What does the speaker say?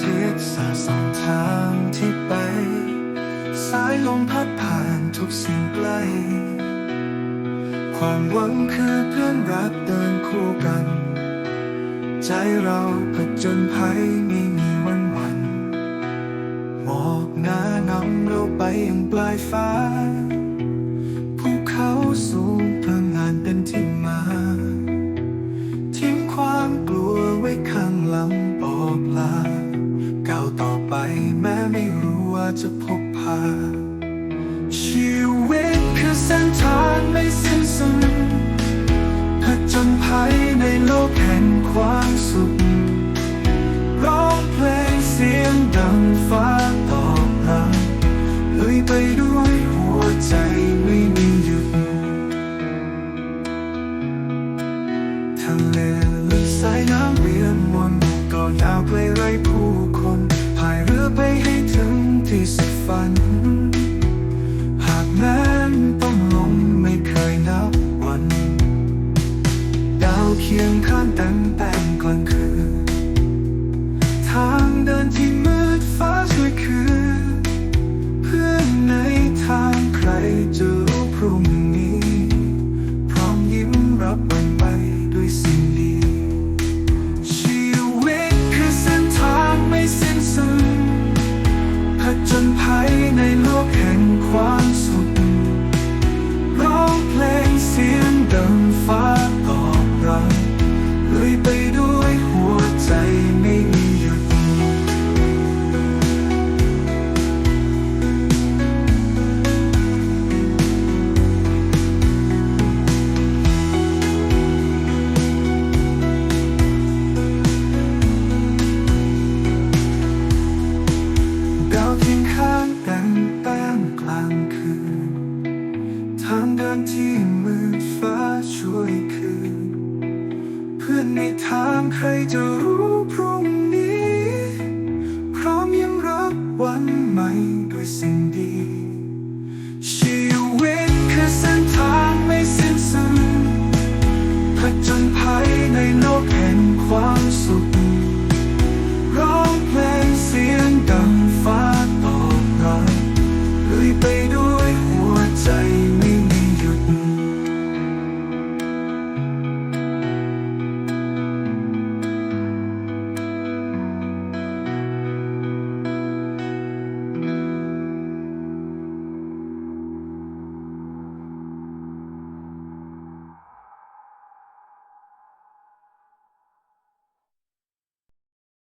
สาสองทางที่ไป สายลมพัดผ่านทุกสิ่งใกล้ ความหวังคือเพื่อนรักเดินคู่กัน ใจเราผจญภัยไม่มีวันหวันหมอกหนานำเราไปยังปลายฟ้า แม้ไม่รู้ว่าจะพบพา ชีวิตคือเส้นทางไม่สิ้นสุดผจญภัยในโลกแห่งความสุขร้องเพลงเสียงดังฟ้าตอบรับลุยไปด้วยหัวใจไม่มีหยุดทะเลลึกสายน้ำเวียนวนก็ยาวไกลไรผู้ ฝัน หากแม้นต้องลงไม่เคยนับวัน ดาวเคียงข้างแต่งแต่งกลางคืน ทางเดินที่ เดินที่มืดฟ้าช่วยคืน เพื่อนในทางใครจะรู้พรุ่งนี้ พร้อมยังรับวันใหม่ด้วยสิ่ง